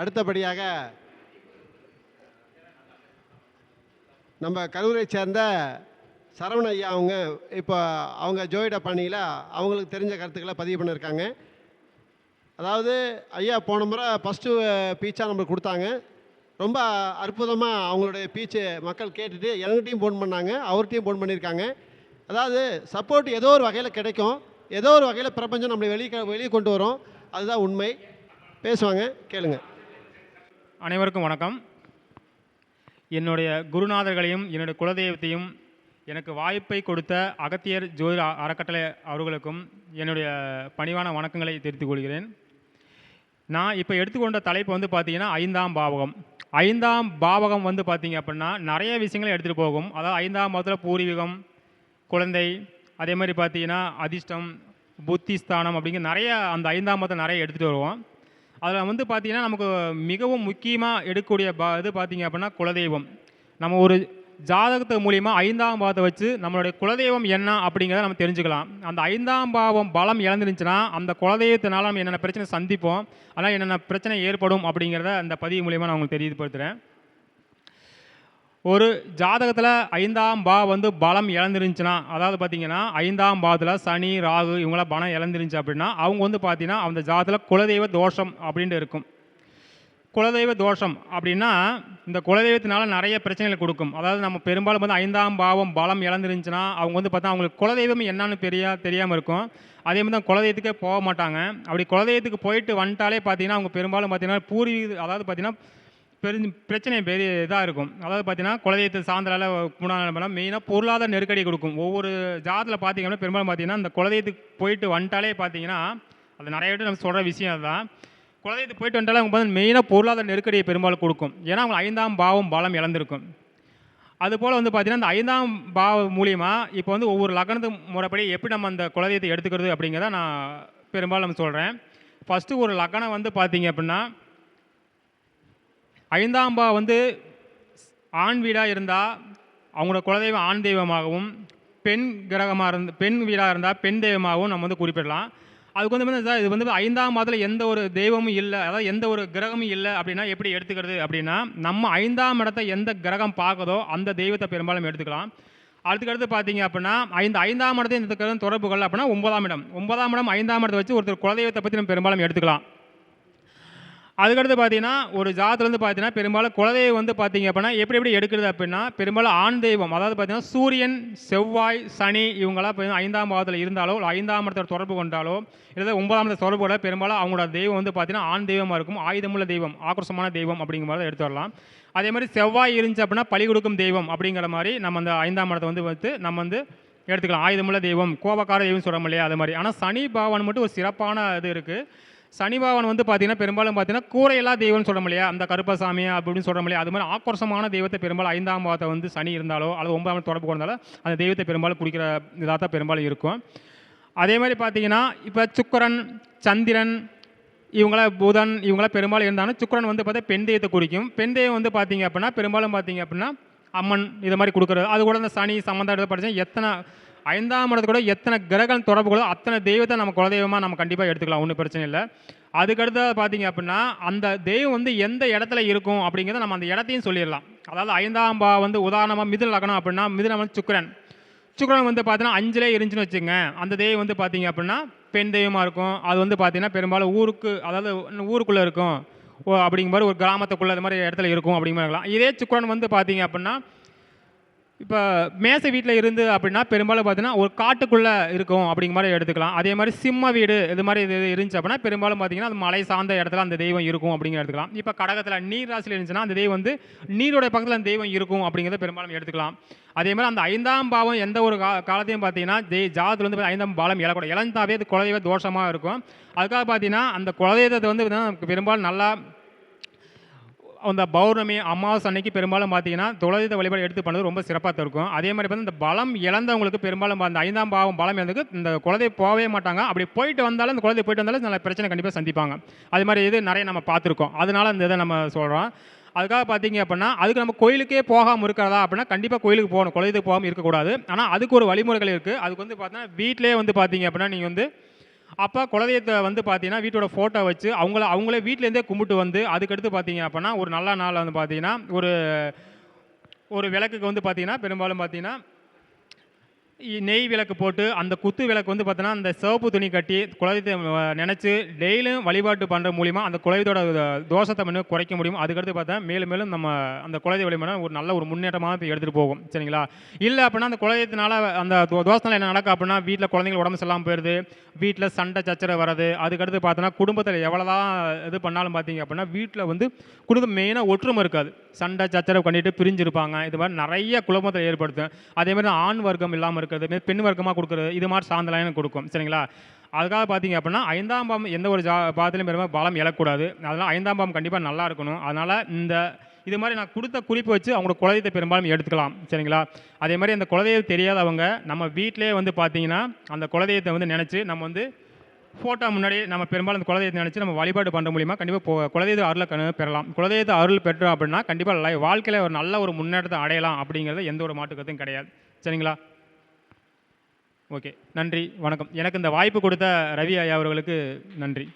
அடுத்தபடியாக நம்ம கரூரை சேர்ந்த சரவண ஐயா அவங்க இப்போ அவங்க ஜோயிட பணியில் அவங்களுக்கு தெரிஞ்ச கருத்துக்களை பதிவு பண்ணியிருக்காங்க. அதாவது ஐயா போன முறை ஃபஸ்ட்டு பீச்சாக நம்மளுக்கு கொடுத்தாங்க. ரொம்ப அற்புதமாக அவங்களுடைய பீச்சு மக்கள் கேட்டுட்டு எங்கள்கிட்டையும் ஃபோன் பண்ணாங்க. அவர்கிட்டையும் ஃபோன் பண்ணியிருக்காங்க. அதாவது சப்போர்ட் ஏதோ ஒரு வகையில் கிடைக்கும். ஏதோ ஒரு வகையில் பிரபஞ்சம் நம்மளை வெளியே வெளியே கொண்டு வரும். அதுதான் உண்மை. பேசுவாங்க கேளுங்கள் அனைவருக்கும் வணக்கம். என்னுடைய குருநாதர்களையும் என்னுடைய குலதெய்வத்தையும் எனக்கு வாய்ப்பை கொடுத்த அகத்தியர் ஜோதி அறக்கட்டளை அவர்களுக்கும் என்னுடைய பணிவான வணக்கங்களை தெரிவித்துக் கொள்கிறேன். நான் இப்போ எடுத்துக்கொண்ட தலைப்பு வந்து பார்த்தீங்கன்னா ஐந்தாம் பாவகம். ஐந்தாம் பாவகம் வந்து பார்த்தீங்க அப்படின்னா நிறைய விஷயங்களை எடுத்துகிட்டு போகும். அதாவது ஐந்தாம் பாவத்தில் பூர்வீகம் குழந்தை அதே மாதிரி பார்த்தீங்கன்னா அதிர்ஷ்டம் புத்திஸ்தானம் அப்படிங்கிற நிறைய அந்த ஐந்தாம் பாவத்தை நிறைய எடுத்துகிட்டு வருவோம். அதில் வந்து பார்த்தீங்கன்னா நமக்கு மிகவும் முக்கியமாக எடுக்கக்கூடிய பா இது பார்த்திங்க அப்படின்னா குலதெய்வம். நம்ம ஒரு ஜாதகத்து மூலிமா ஐந்தாம் பாவத்தை வச்சு நம்மளுடைய குலதெய்வம் என்ன அப்படிங்கிறத நம்ம தெரிஞ்சுக்கலாம். அந்த ஐந்தாம் பாவம் பலம் இழந்துருந்துச்சுன்னா அந்த குலதெய்வத்தினால நம்ம என்னென்ன பிரச்சனை சந்திப்போம் அதனால் என்னென்ன பிரச்சனை ஏற்படும் அப்படிங்கிறத அந்த பதிவு மூலிமா நான் உங்களுக்கு தெரியப்படுத்துகிறேன் ஒரு ஜாதகத்தில் ஐந்தாம் பா வந்து பலம் இழந்துருந்துச்சுன்னா அதாவது பார்த்தீங்கன்னா ஐந்தாம் பாவத்தில் சனி ராகு இவங்களாம் பலம் இழந்துருந்துச்சு அப்படின்னா அவங்க வந்து பார்த்தீங்கன்னா அந்த ஜாதகத்தில் குலதெய்வ தோஷம் அப்படின்ட்டு இருக்கும். குலதெய்வ தோஷம் அப்படின்னா இந்த குலதெய்வத்தினால நிறைய பிரச்சனைகள் கொடுக்கும். அதாவது நம்ம பெரும்பாலும் வந்து ஐந்தாம் பாவம் பலம் இழந்துருந்துச்சுன்னா அவங்க வந்து பார்த்தா அவங்களுக்கு குலதெய்வம் என்னன்னு தெரியா தெரியாமல் இருக்கும். அதே மாதிரி தான் குலதெய்வத்துக்கே போக மாட்டாங்க. அப்படி குலதெய்வத்துக்கு போயிட்டு வந்துட்டாலே பார்த்தீங்கன்னா அவங்க பெரும்பாலும் பார்த்தீங்கன்னா பூர்வீக அதாவது பார்த்தீங்கன்னா பெரிய பிரச்சனை பெரிய இதாக இருக்கும். அதாவது பார்த்தீங்கன்னா குலதெய்வத்தை சார்ந்தால குணால மெயினாக பொருளாதார நெருக்கடி கொடுக்கும். ஒவ்வொரு ஜாதத்தில் பார்த்தீங்கன்னா பெரும்பாலும் பார்த்தீங்கன்னா அந்த குலதெய்வத்துக்கு போயிட்டு வந்துட்டாலே பார்த்தீங்கன்னா அது நிறைய பேர் நம்ம சொல்கிற விஷயம் அதுதான். குலதெய்வத்துக்கு போயிட்டு வந்துட்டாலே அவங்க வந்து மெயினாக பொருளாதார நெருக்கடியை பெரும்பாலும் கொடுக்கும். ஏன்னா அவங்க ஐந்தாம் பாவம் பலம் இழந்திருக்கும். அதுபோல் வந்து பார்த்தீங்கன்னா இந்த ஐந்தாம் பாவ மூலியமாக இப்போ வந்து ஒவ்வொரு லக்னத்து முறைப்படி எப்படி நம்ம அந்த குலதெய்வத்தை எடுத்துக்கிறது அப்படிங்கிறத நான் பெரும்பாலும் நம்ம சொல்கிறேன் ஃபஸ்ட்டு ஒரு லக்னம் வந்து பார்த்தீங்க அப்படின்னா ஐந்தாம் பா வந்து ஆண் வீடாக இருந்தால் அவங்களோட குலதெய்வம் ஆண் தெய்வமாகவும் பெண் கிரகமாக இருந்த பெண் வீடாக இருந்தால் பெண் தெய்வமாகவும் நம்ம வந்து குறிப்பிடலாம். அதுக்கு வந்து வந்து இது வந்து ஐந்தாம் மாதத்தில் எந்த ஒரு தெய்வமும் இல்லை அதாவது எந்த ஒரு கிரகமும் இல்லை அப்படின்னா எப்படி எடுத்துக்கிறது அப்படின்னா நம்ம ஐந்தாம் இடத்தை எந்த கிரகம் பார்க்குதோ அந்த தெய்வத்தை பெரும்பாலும் எடுத்துக்கலாம். அதுக்கடுத்து பார்த்தீங்க அப்படின்னா ஐந்து ஐந்தாம் இடத்தை இந்த தொடர்புகள் அப்படின்னா ஒன்பதாம் இடம். ஒன்பதாம் இடம் ஐந்தாம் இடத்தை வச்சு ஒருத்தர் குலதெய்வத்தை பற்றி நம்ம பெரும்பாலும் எடுத்துக்கலாம். அதுக்கடுத்து பார்த்தீங்கன்னா ஒரு ஜாதத்துல பார்த்தீங்கன்னா பெரும்பாலும் குலதெய்வம் வந்து பார்த்தீங்க அப்படின்னா எப்படி எப்படி எடுக்கிறது அப்படின்னா பெரும்பாலும் ஆண் தெய்வம் அதாவது பார்த்தீங்கன்னா சூரியன் செவ்வாய் சனி இவங்களாம் ஐந்தாம் பாவத்தில் இருந்தாலோ இல்லை ஐந்தாம் இடத்துல தொடர்பு கொண்டாலோ இல்லை ஒன்பதாம் இடத்துல தொடர்பு கொண்ட பெரும்பாலும் அவங்களோட தெய்வம் வந்து பார்த்தீங்கன்னா ஆண் தெய்வமாக இருக்கும் ஆயுதமுள்ள தெய்வம் ஆக்ரோஷமான தெய்வம் அப்படிங்கிற மாதிரி எடுத்து வரலாம். அதே மாதிரி செவ்வாய் இருந்துச்சு அப்படின்னா பழி கொடுக்கும் தெய்வம் அப்படிங்கிற மாதிரி நம்ம அந்த ஐந்தாம் இடத்தை வந்து வந்து நம்ம வந்து எடுத்துக்கலாம். ஆயுதமுள்ள தெய்வம் கோபக்கார தெய்வம் சொல்கிறோம் இல்லையா அது மாதிரி. ஆனால் சனி பாவன் மட்டும் ஒரு சிறப்பான இது இருக்குது சனி பகவான் வந்து பார்த்தீங்கன்னா பெரும்பாலும் பார்த்தீங்கன்னா கூரையெல்லா தெய்வம்னு சொல்கிறோம் இல்லையா? அந்த கருப்பசாமி அப்படின்னு சொல்கிறோம் இல்லையா? அது மாதிரி ஆக்ரோஷமான தெய்வத்தை பெரும்பாலும் ஐந்தாம் பாவத்தை வந்து சனி இருந்தாலோ அல்லது ஒன்பதாம் தொடர்பு கொண்டாலோ அந்த தெய்வத்தை பெரும்பாலும் குடிக்கிற இதாக தான் பெரும்பாலும் இருக்கும். அதே மாதிரி பார்த்தீங்கன்னா இப்போ சுக்கரன் சந்திரன் இவங்கள புதன் இவங்கள பெரும்பாலும் இருந்தாலும் சுக்கிரன் வந்து பார்த்தா பெண் தெய்வத்தை குறிக்கும். பெண் தெய்வம் வந்து பார்த்தீங்க அப்படின்னா பெரும்பாலும் பார்த்தீங்க அப்படின்னா அம்மன் இதை மாதிரி கொடுக்குறது. அது கூட இந்த சனி சம்மந்தம் எடுத்து படித்தா எத்தனை ஐந்தாம் இடத்து கூட எத்தனை கிரகம் தொடர்புகளோ அத்தனை தெய்வத்தை நம்ம குலதெய்வமாக நம்ம கண்டிப்பாக எடுத்துக்கலாம் ஒன்றும் பிரச்சனை இல்லை. அதுக்கடுத்து பார்த்தீங்க அப்படின்னா அந்த தெய்வம் வந்து எந்த இடத்துல இருக்கும் அப்படிங்கிறத நம்ம அந்த இடத்தையும் சொல்லிடலாம். அதாவது ஐந்தாம் பா வந்து உதாரணமாக மிதுன லக்னம் அப்படின்னா மிதுனம் வந்து சுக்கரன். சுக்கரன் வந்து பார்த்தீங்கன்னா அஞ்சிலே இருந்துச்சுன்னு வச்சுங்க அந்த தெய்வம் வந்து பார்த்தீங்க அப்படின்னா பெண் தெய்வமாக இருக்கும். அது வந்து பார்த்தீங்கன்னா பெரும்பாலும் ஊருக்கு அதாவது ஊருக்குள்ளே இருக்கும். ஓ அப்படிங்கிற மாதிரி ஒரு கிராமத்துக்குள்ளே அது மாதிரி இடத்துல இருக்கும் அப்படிங்கிற மாதிரி இருக்கலாம். இதே சுக்கரன் வந்து பார்த்தீங்க அப்படின்னா இப்போ மேசை வீட்டில் இருந்து அப்படின்னா பெரும்பாலும் பார்த்தீங்கன்னா ஒரு காட்டுக்குள்ளே இருக்கும் அப்படிங்கிற மாதிரி எடுத்துக்கலாம். அதே மாதிரி சிம்ம வீடு இது மாதிரி இது இருந்துச்சு அப்படின்னா பெரும்பாலும் பார்த்தீங்கன்னா அது மலை சார்ந்த இடத்துல அந்த தெய்வம் இருக்கும் அப்படிங்கிற எடுத்துக்கலாம். இப்போ கடகத்தில் நீர் ராசியில் இருந்துச்சுன்னா அந்த தெய்வம் வந்து நீரோடைய பக்கத்தில் அந்த தெய்வம் இருக்கும் அப்படிங்கிறத பெரும்பாலும் எடுத்துக்கலாம். அதே மாதிரி அந்த ஐந்தாம் பாவம் எந்த ஒரு கா காலத்தையும் பார்த்தீங்கன்னா தெய் ஜாதத்தில் வந்து ஐந்தாம் பாலம் இழக்கூடாது இழந்தாவே அது குலதெய்வ தோஷமாக இருக்கும். அதுக்காக பார்த்தீங்கன்னா அந்த குலதெய்வத்தை வந்து பெரும்பாலும் நல்லா அந்த பௌர்ணமி அமாவாசை அன்னைக்கு பெரும்பாலும் பார்த்தீங்கன்னா தொலைத வழிபாடு எடுத்து பண்ணது ரொம்ப சிறப்பாக இருக்கும். அதே மாதிரி வந்து இந்த பலம் இழந்தவங்களுக்கு பெரும்பாலும் அந்த ஐந்தாம் பாவம் பலம் இழந்ததுக்கு இந்த குழந்தை போகவே மாட்டாங்க. அப்படி போயிட்டு வந்தாலும் இந்த குழந்தை போயிட்டு வந்தாலும் நல்ல பிரச்சனை கண்டிப்பாக சந்திப்பாங்க. அது மாதிரி இது நிறைய நம்ம பார்த்துருக்கோம். அதனால அந்த இதை நம்ம சொல்கிறோம் அதுக்காக பார்த்தீங்க அப்படின்னா அதுக்கு நம்ம கோயிலுக்கே போகாமல் இருக்கிறதா அப்படின்னா கண்டிப்பாக கோயிலுக்கு போகணும். குலதெய்வத்துக்கு போகாமல் இருக்கக்கூடாது. ஆனால் அதுக்கு ஒரு வழிமுறைகள் இருக்குது அதுக்கு வந்து பார்த்தீங்கன்னா வீட்டிலே வந்து பார்த்தீங்க அப்படின்னா நீங்கள் வந்து அப்போ குலதெய்வத்தை வந்து பார்த்தீங்கன்னா வீட்டோட ஃபோட்டோ வச்சு அவங்கள அவங்களே வீட்டிலேருந்தே கும்பிட்டு வந்து அதுக்கடுத்து பார்த்தீங்க அப்படின்னா ஒரு நல்ல நாள் வந்து பார்த்தீங்கன்னா ஒரு ஒரு விளக்குக்கு வந்து பார்த்தீங்கன்னா பெரும்பாலும் பார்த்தீங்கன்னா நெய் விளக்கு போட்டு அந்த குத்து விளக்கு வந்து பார்த்தோன்னா அந்த சிவப்பு துணி கட்டி குலதெய்வத்தை நினச்சி டெய்லியும் வழிபாட்டு பண்ணுற மூலிமா அந்த குலதெய்வத்தோட தோஷத்தை மட்டும் குறைக்க முடியும். அதுக்கடுத்து பார்த்தா மேலும் மேலும் நம்ம அந்த குலதெய்வ வழிபாடு ஒரு நல்ல ஒரு முன்னேற்றமாக இப்போ எடுத்துகிட்டு போகும். சரிங்களா? இல்லை அப்படின்னா அந்த குலதெய்வத்தினால அந்த தோ- தோஷத்தினால என்ன நடக்கும் அப்படின்னா வீட்டில் குழந்தைங்க உடம்பு சரியில்லாமல் போயிடுது வீட்டில் சண்டை சச்சரை வர்றது. அதுக்கடுத்து பார்த்தோன்னா குடும்பத்தில் எவ்வளோதான் இது பண்ணாலும் பார்த்தீங்க அப்படின்னா வீட்டில் வந்து குடும்பம் மெயினாக ஒற்றுமை இருக்காது. சண்டை சச்சரவு பண்ணிட்டு பிரிஞ்சிருப்பாங்க. இது மாதிரி நிறைய குழப்பத்தை ஏற்படுத்தும். அதே மாதிரி ஆண் வர்க்கம் இல்லாமல் கொடுக்குறது மாரி பெண் வர்க்கமாக கொடுக்குறது இது மாதிரி சார்ந்தலாம் கொடுக்கும். சரிங்களா? அதுக்காக பார்த்தீங்க அப்படின்னா ஐந்தாம் பாவம் எந்த ஒரு ஜா பாதத்திலும் பெருமை பலம் இழக்கூடாது அதனால் ஐந்தாம் பாவம் கண்டிப்பாக நல்லா இருக்கணும். அதனால் இந்த இது மாதிரி நான் கொடுத்த குறிப்பு வச்சு அவங்களோட குலதெய்வத்தை பெரும்பாலும் எடுத்துக்கலாம். சரிங்களா? அதே மாதிரி அந்த குலதெய்வம் தெரியாதவங்க நம்ம வீட்டிலே வந்து பார்த்தீங்கன்னா அந்த குலதெய்வத்தை வந்து நினச்சி நம்ம வந்து ஃபோட்டோ முன்னாடி நம்ம பெரும்பாலும் அந்த குலதெய்வத்தை நினச்சி நம்ம வழிபாடு பண்ணுற மூலிமா கண்டிப்பாக குலதெய்வ அருளை கணு பெறலாம். குலதெய்வத்தை அருள் பெற்றோம் அப்படின்னா கண்டிப்பாக லை வாழ்க்கையில் ஒரு நல்ல ஒரு முன்னேற்றத்தை அடையலாம் அப்படிங்கிறது எந்த ஒரு மாட்டுக்கத்தையும் கிடையாது. சரிங்களா? ஓகே நன்றி வணக்கம். எனக்கு இந்த வாய்ப்பு கொடுத்த ரவி ஐயா அவர்களுக்கு நன்றி.